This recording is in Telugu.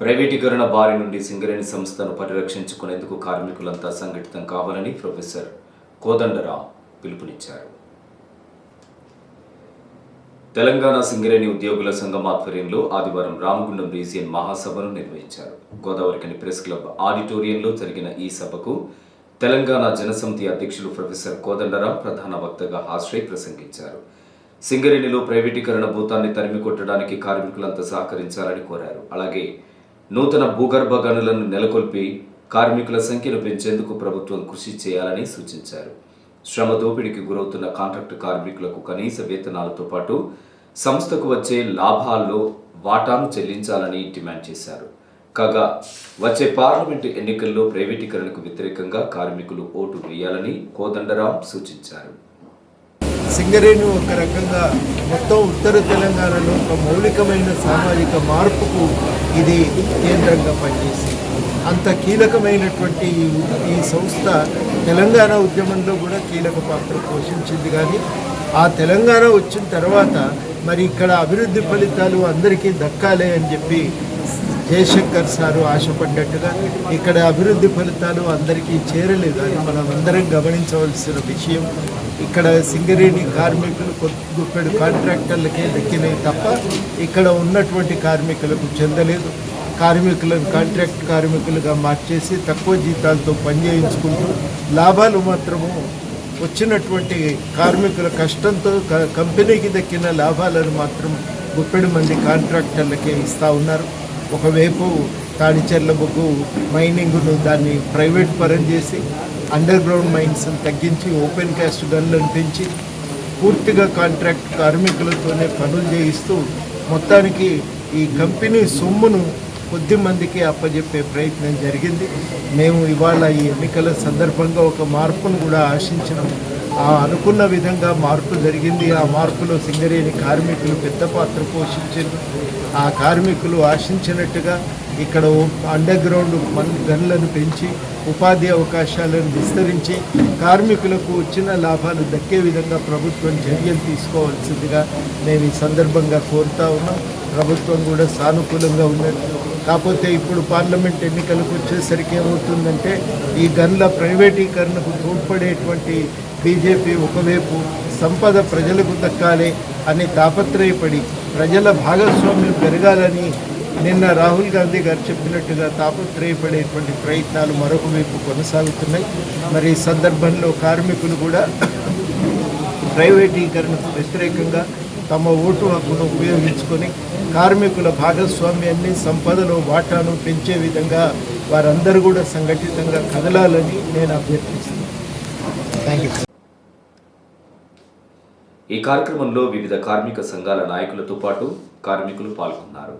ప్రైవేటీకరణ బారి నుండి సింగరేణి సంస్థను పరిరక్షించుకునేందుకు కార్మికులంతా సంఘటితం కావాలని ప్రొఫెసర్ కోదండరాం పిలుపునిచ్చారు. తెలంగాణ సింగరేణి ఉద్యోగుల సంఘం ఆధ్వర్యంలో ఆదివారం రామగుండం రీజియన్ మహాసభను నిర్వహించారు. గోదావరికని ప్రెస్ క్లబ్ ఆడిటోరియంలో జరిగిన ఈ సభకు తెలంగాణ జనసమితి అధ్యక్షులు ప్రొఫెసర్ కోదండరాం ప్రధాన వక్తగా హాజరై ప్రసంగించారు. సింగరేణిలో ప్రైవేటీకరణ భూతాన్ని తరిమికొట్టడానికి కార్మికులంతా సహకరించాలని కోరారు. అలాగే నూతన భూగర్భ గనులను నెలకొల్పి కార్మికుల సంఖ్యను పెంచేందుకు ప్రభుత్వం కృషి చేయాలని సూచించారు. శ్రమ దోపిడీకి గురవుతున్న కాంట్రాక్టు కార్మికులకు కనీస వేతనాలతో పాటు సంస్థకు వచ్చే లాభాల్లో వాటాను చెల్లించాలని డిమాండ్ చేశారు. కాగా వచ్చే పార్లమెంటు ఎన్నికల్లో ప్రైవేటీకరణకు వ్యతిరేకంగా కార్మికులు ఓటు వేయాలని కోదండరాం సూచించారు. సింగరేణి ఒక రకంగా మొత్తం ఉత్తర తెలంగాణలో ఒక మౌలికమైన సామాజిక మార్పుకు ఇది కేంద్రంగా పనిచేసింది. అంత కీలకమైనటువంటి ఈ- సంస్థ తెలంగాణ ఉద్యమంలో కూడా కీలక పాత్ర పోషించింది. కానీ ఆ తెలంగాణ వచ్చిన తర్వాత మరి ఇక్కడ అభివృద్ధి ఫలితాలు అందరికీ దక్కాలి అని చెప్పి జయశంకర్ సారు ఆశపడ్డట్టుగా ఇక్కడ అభివృద్ధి ఫలితాలు అందరికీ చేరలేదు. అని మనం అందరం గమనించవలసిన విషయం. ఇక్కడ సింగరేణి కార్మికులు గుప్పెడు కాంట్రాక్టర్లకే దక్కినాయి తప్ప ఇక్కడ ఉన్నటువంటి కార్మికులకు చెందలేదు. కార్మికులను కాంట్రాక్ట్ కార్మికులుగా మార్చేసి తక్కువ జీతాలతో పనిచేయించుకుంటూ లాభాలు మాత్రము వచ్చినటువంటి కార్మికుల కష్టంతో కంపెనీకి దక్కిన లాభాలను మాత్రం గుప్పెడు మంది కాంట్రాక్టర్లకే ఇస్తూ ఉన్నారు. ఒకవైపు తాడిచెర్ల బొగ్గు మైనింగ్ను దాన్ని ప్రైవేట్ పరం చేసి అండర్ గ్రౌండ్ మైన్స్ని తగ్గించి ఓపెన్ క్యాస్ట్ గన్లను పెంచి పూర్తిగా కాంట్రాక్ట్ కార్మికులతోనే పనులు చేయిస్తూ మొత్తానికి ఈ కంపెనీ సొమ్మును కొద్ది మందికి అప్పజెప్పే ప్రయత్నం జరిగింది. మేము ఇవాళ ఈ ఎన్నికల సందర్భంగా ఒక మార్పును కూడా ఆశించినాం. ఆ అనుకున్న విధంగా మార్పు జరిగింది. ఆ మార్పులో సింగరేణి కార్మికులు పెద్ద పాత్ర పోషించారు. ఆ కార్మికులు ఆశించినట్టుగా ఇక్కడ అండర్ గ్రౌండ్ గన్లను పెంచి ఉపాధి అవకాశాలను విస్తరించి కార్మికులకు వచ్చిన లాభాలు దక్కే విధంగా ప్రభుత్వం చర్యలు తీసుకోవాల్సిందిగా మేము ఈ సందర్భంగా కోరుతా ఉన్నాం. ప్రభుత్వం కూడా సానుకూలంగా ఉన్నది కాకపోతే ఇప్పుడు పార్లమెంట్ ఎన్నికలకు వచ్చేసరికి ఏమవుతుందంటే ఈ గన్ల ప్రైవేటీకరణకు తోడ్పడేటువంటి బీజేపీ ఒకవైపు సంపద ప్రజలకు దక్కాలి అని తాపత్రయపడి ప్రజల భాగస్వామ్యం పెరగాలని నిన్న రాహుల్ గాంధీ గారు చెప్పినట్టుగా తాపత్రయపడేటువంటి ప్రయత్నాలు మరొక వైపు కొనసాగుతున్నాయి. మరి ఈ సందర్భంలో కార్మికులు కూడా ప్రైవేటీకరణకు వ్యతిరేకంగా తమ ఓటు హక్కును ఉపయోగించుకొని కార్మికుల భాగస్వామ్యాన్ని సంపదలో వాటాను పెంచే విధంగా వారందరూ కూడా సంఘటితంగా కదలాలని నేను అభ్యర్థిస్తున్నాను. థ్యాంక్ యూ ఈ కార్యక్రమంలో వివిధ కార్మిక సంఘాల నాయకులతో పాటు కార్మికులు పాల్గొన్నారు.